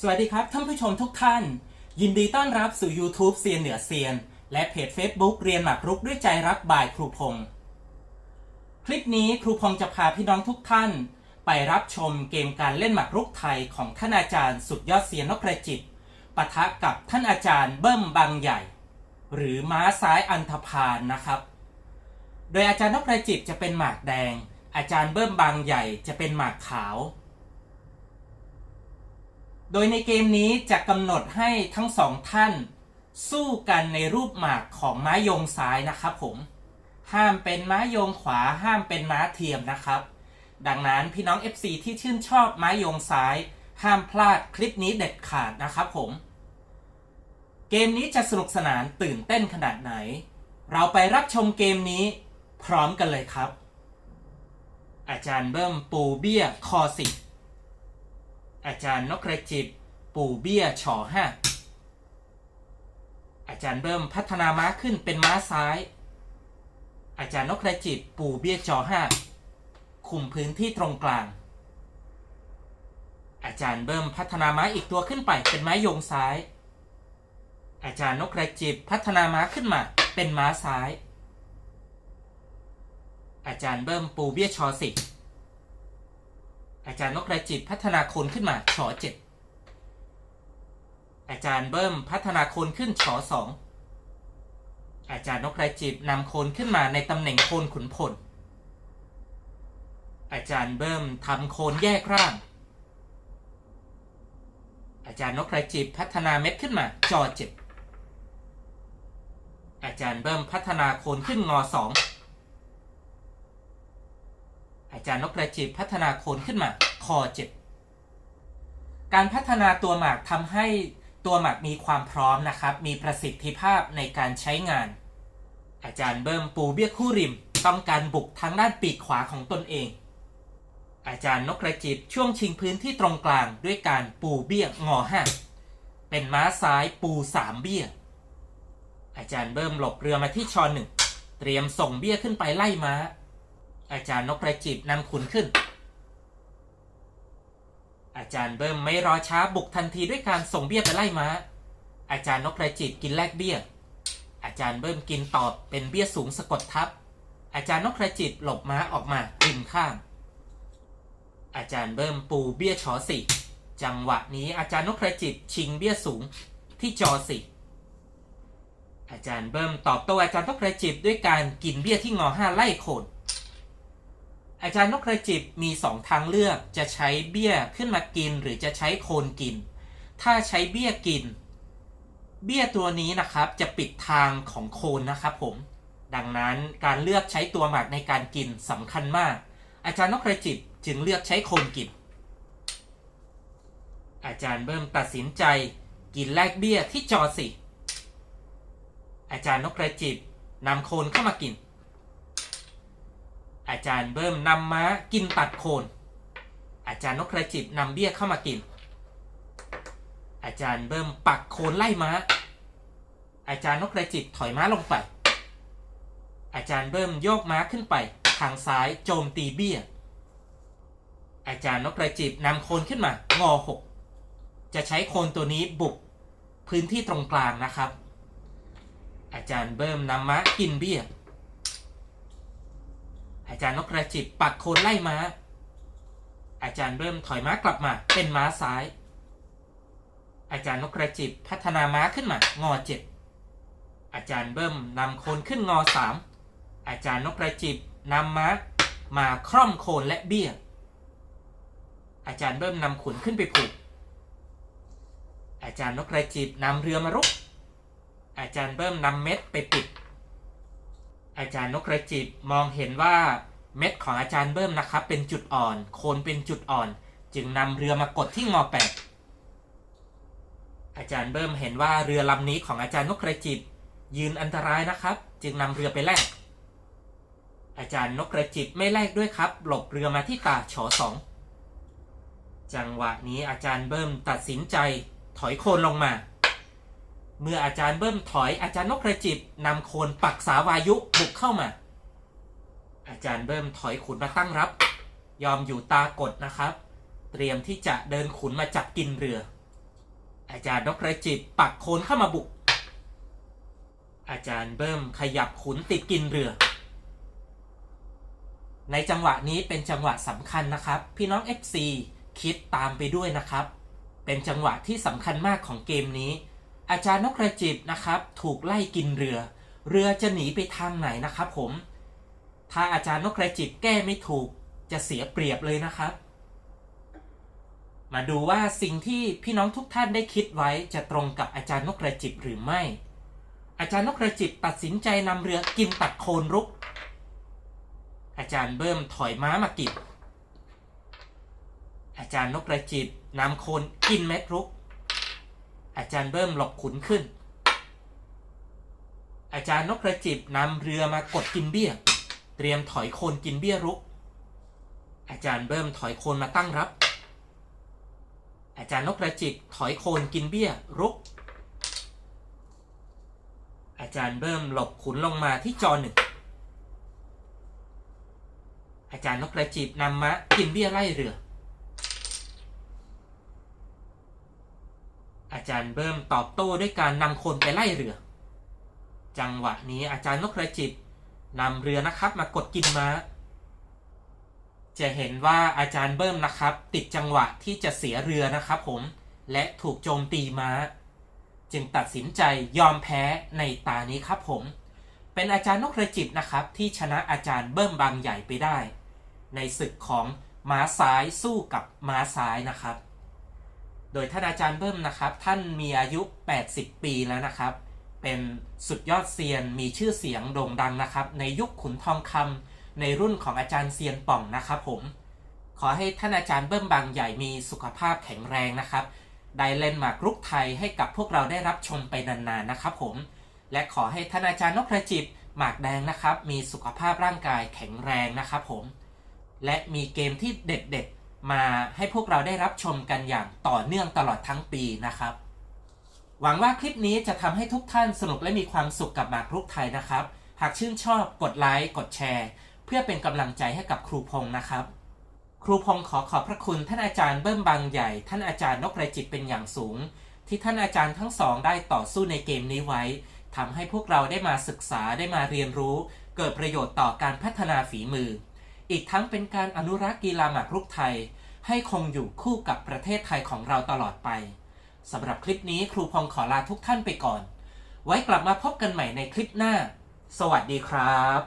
สวัสดีครับ ท่านผู้ชมทุกท่าน ยินดีต้อนรับสู่ YouTube เซียนเหนือเซียน และเพจ Facebook เรียนหมากรุกด้วยใจรักบ่ายครูพงศ์คลิปนี้ครูพงศ์จะพาพี่น้องทุกท่าน ไปรับชมเกมการเล่นหมากรุกไทยของท่านอาจารย์สุดยอดเซียนนกกระจิตปะทะกับท่านอาจารย์เบิ้มบางใหญ่ หรือม้าซ้ายอันธพาลนะครับ โดยอาจารย์นกกระจิตจะเป็นหมากแดง อาจารย์เบิ้มบางใหญ่จะเป็นหมากขาว โดยในเกมนี้จะกำหนดให้ทั้งสองท่าน สู้กันในรูปหมากของม้ายงซ้ายนะครับผม ห้ามเป็นม้ายงขวาห้ามเป็นม้าเทียมนะครับ ดังนั้นพี่น้อง FC ที่ชื่นชอบม้ายงซ้าย ห้ามพลาดคลิปนี้เด็ดขาดนะครับผม เกมนี้จะสนุกสนานตื่นเต้นขนาดไหน เราไปรับชมเกมนี้พร้อมกันเลยครับ อาจารย์เบิ้มปูเบี้ยคอสิบ อาจารย์นกกระจิบ ปู่เบี้ยฉอห้าอาจารย์เบิ้มพัฒนาม้าขึ้นเป็นม้าซ้าย อาจารย์นกกระจิบ ปู่เบี้ยจอห้าคุมพื้นที่ตรงกลาง อาจารย์เบิ้มพัฒนาม้าอีกตัวขึ้นไปเป็นม้ายงซ้าย อาจารย์นกกระจิบพัฒนาม้าขึ้นมาเป็นม้าซ้าย อาจารย์เบิ้มปูเบี้ยชอสิบ อาจารย์นกกระจิบพัฒนาโคนขึ้นมาชอเจ็ดอาจารย์เบิ้มพัฒนาโคนขึ้นชอสองอาจารย์นกกระจิบนำโคนขึ้นมาในตำแหน่งโคนขุนพล อาจารย์เบิ้มทำโคนแยกร่าง อาจารย์นกกระจิบพัฒนาเม็ดขึ้นมาจอเจ็ดอาจารย์เบิ้มพัฒนาโคนขึ้นงอสอง จารย์นกกระจิบพัฒนาโคนขึ้นมาคอเจ็ดการพัฒนาตัวหมากทำให้ตัวหมากมีความพร้อมนะครับ มีประสิทธิภาพในการใช้งาน อาจารย์เบิ้มปูเบี้ยคู่ริม ต้องการบุกทางด้านปีกขวาของตนเอง อาจารย์นกกระจิบช่วงชิงพื้นที่ตรงกลางด้วยการปูเบี้ยงอห้าเป็นม้าซ้ายปูสามเบี้ย อาจารย์เบิ้มหลบเรือมาที่ชอหนึ่งเตรียมส่งเบี้ยขึ้นไปไล่ม้า อาจารย์นกกระจิบนำขุนขึ้น อาจารย์เบิ้มไม่รอช้าบุกทันทีด้วยการส่งเบี้ยไปไล่ม้า อาจารย์นกกระจิบกินแลกเบี้ย อาจารย์เบิ้มกินตอบเป็นเบี้ยสูงสะกดทับ อาจารย์นกกระจิบหลบม้าออกมาริมข้าง อาจารย์เบิ้มปูเบี้ยชอสี่จังหวะนี้อาจารย์นกกระจิบชิงเบี้ยสูงที่จอสี่อาจารย์เบิ้มตอบโต้อาจารย์นกกระจิบด้วยการกินเบี้ยที่งอห้าไล่โคน อาจารย์นกกระจิบมีสองทางเลือกจะใช้เบี้ยขึ้นมากินหรือจะใช้โคนกิน ถ้าใช้เบี้ยกิน เบี้ยตัวนี้นะครับจะปิดทางของโคนนะครับผม ดังนั้นการเลือกใช้ตัวหมากในการกินสำคัญมาก อาจารย์นกกระจิบจึงเลือกใช้โคนกิน อาจารย์เบิ้มตัดสินใจกินแลกเบี้ยที่จอสิ อาจารย์นกกระจิบนำโคนเข้ามากิน อาจารย์เบิ้มนำม้ากินตัดโคน อาจารย์นกกระจิบนำเบี้ยเข้ามากิน อาจารย์เบิ้มปักโคนไล่ม้า อาจารย์นกกระจิบถอยม้าลงไป อาจารย์เบิ้มโยกม้าขึ้นไป ทางซ้ายโจมตีเบี้ย อาจารย์นกกระจิบนำโคนขึ้นมางอหกจะใช้โคนตัวนี้บุกพื้นที่ตรงกลางนะครับ อาจารย์เบิ้มนำม้ากินเบี้ย อาจารย์นกกระจิบปักโคนไล่ม้า อาจารย์เริ่มถอยม้ากลับมา เป็นม้าซ้าย อาจารย์นกกระจิบพัฒนาม้าขึ้นมางอเจ็ดอาจารย์เบิ้มนำโคนขึ้นงอสามอาจารย์นกกระจิบนำม้ามาคร่อมโคนและเบี้ย อาจารย์เบิ้มนำขุนขึ้นไปผูก อาจารย์นกกระจิบนำเรือมารุก อาจารย์เบิ้มนำเม็ดไปปิด อาจารย์นกกระจิบมองเห็นว่าเม็ดของอาจารย์เบิ้มนะครับ เป็นจุดอ่อน โคนเป็นจุดอ่อน จึงนำเรือมากดที่งอแปดอาจารย์เบิ้มเห็นว่าเรือลำนี้ของอาจารย์นกกระจิบยืนอันตรายนะครับ จึงนำเรือไปแลกอาจารย์นกกระจิบไม่แลกด้วยครับ หลบเรือมาที่ตาฉอสองจังหวะนี้อาจารย์เบิ้มตัดสินใจถอยโคนลงมา เมื่ออาจารย์เบิ้มถอยอาจารย์นกกระจิบนำโคนปักษาวายุบุกเข้ามา อาจารย์เบิ้มถอยขุนมาตั้งรับ ยอมอยู่ตากดนะครับ เตรียมที่จะเดินขุนมาจับกินเรือ อาจารย์นกกระจิบปักโคนเข้ามาบุก อาจารย์เบิ้มขยับขุนติดกินเรือ ในจังหวะนี้เป็นจังหวะสำคัญนะครับ พี่น้อง FC คิดตามไปด้วยนะครับ เป็นจังหวะที่สำคัญมากของเกมนี้ อาจารย์นกกระจิบนะครับ ถูกไล่กินเรือ เรือจะหนีไปทางไหนนะครับ ผม ถ้าอาจารย์นกกระจิบแก้ไม่ถูกจะเสียเปรียบเลยนะครับ มาดูว่าสิ่งที่พี่น้องทุกท่านได้คิดไว้จะตรงกับอาจารย์นกกระจิบหรือไม่ อาจารย์นกกระจิบตัดสินใจนำเรือกินตัดโคนรุก อาจารย์เบิ้มถอยม้ามากินอาจารย์นกกระจิบนำโคนกินเม็ดรุก อาจารย์เบิ้มหลบขุนขึ้น อาจารย์นกกระจิบนำเรือมากดกินเบี้ย เตรียมถอยโคนกินเบี้ยรุก อาจารย์เบิ้มถอยโคนมาตั้งรับ อาจารย์นกกระจิบถอยโคนกินเบี้ยรุก อาจารย์เบิ้มหลบขุนลงมาที่จอหนึ่งอาจารย์นกกระจิบนำมะกินเบี้ยไล่เรือ อาจารย์เบิ้มตอบโต้ด้วยการนำคนไปไล่เรือ จังหวะนี้อาจารย์นกกระจิบนำเรือนะครับมากดกินม้า จะเห็นว่าอาจารย์เบิ้มนะครับ ติดจังหวะที่จะเสียเรือนะครับผมและถูกโจมตีม้า จึงตัดสินใจยอมแพ้ในตานี้ครับผม เป็นอาจารย์นกกระจิบนะครับที่ชนะอาจารย์เบิ้มบางใหญ่ไปได้ ในศึกของม้าซ้ายสู้กับม้าซ้ายนะครับ โดยท่านอาจารย์เบิ้มนะครับ ท่านมีอายุ 80 ปีแล้วนะครับ เป็นสุดยอดเซียนมีชื่อเสียงโด่งดังนะครับ ในยุคขุนทองคำในรุ่นของอาจารย์เซียนป่องนะครับผม ขอให้ท่านอาจารย์เบิ้มบางใหญ่มีสุขภาพแข็งแรงนะครับ ได้เล่นหมากรุกไทยให้กับพวกเราได้รับชมไปนานๆนะครับผม และขอให้ท่านอาจารย์นกกระจิบหมากแดงนะครับ มีสุขภาพร่างกายแข็งแรงนะครับผม และมีเกมที่เด็ดๆ มาให้พวกเราได้รับชมกันอย่างต่อเนื่องตลอดทั้งปีนะครับ หวังว่าคลิปนี้จะทำให้ทุกท่านสนุกและมีความสุขกับหมากรุกไทยนะครับ หากชื่นชอบกดไลค์กดแชร์ เพื่อเป็นกำลังใจให้กับครูพงษ์นะครับ ครูพงษ์ขอขอบพระคุณท่านอาจารย์เบิ้มบางใหญ่ ท่านอาจารย์นกไรจิตเป็นอย่างสูง ที่ท่านอาจารย์ทั้งสองได้ต่อสู้ในเกมนี้ไว้ทำให้พวกเราได้มาศึกษาได้มาเรียนรู้ เกิดประโยชน์ต่อการพัฒนาฝีมือ อีกทั้งเป็นการอนุรักษ์กีฬาหมากรุกไทย ให้คงอยู่คู่กับประเทศไทยของเราตลอดไปสำหรับคลิปนี้ครูพงษ์ขอลาทุกท่านไปก่อน ไว้กลับมาพบกันใหม่ในคลิปหน้า สวัสดีครับ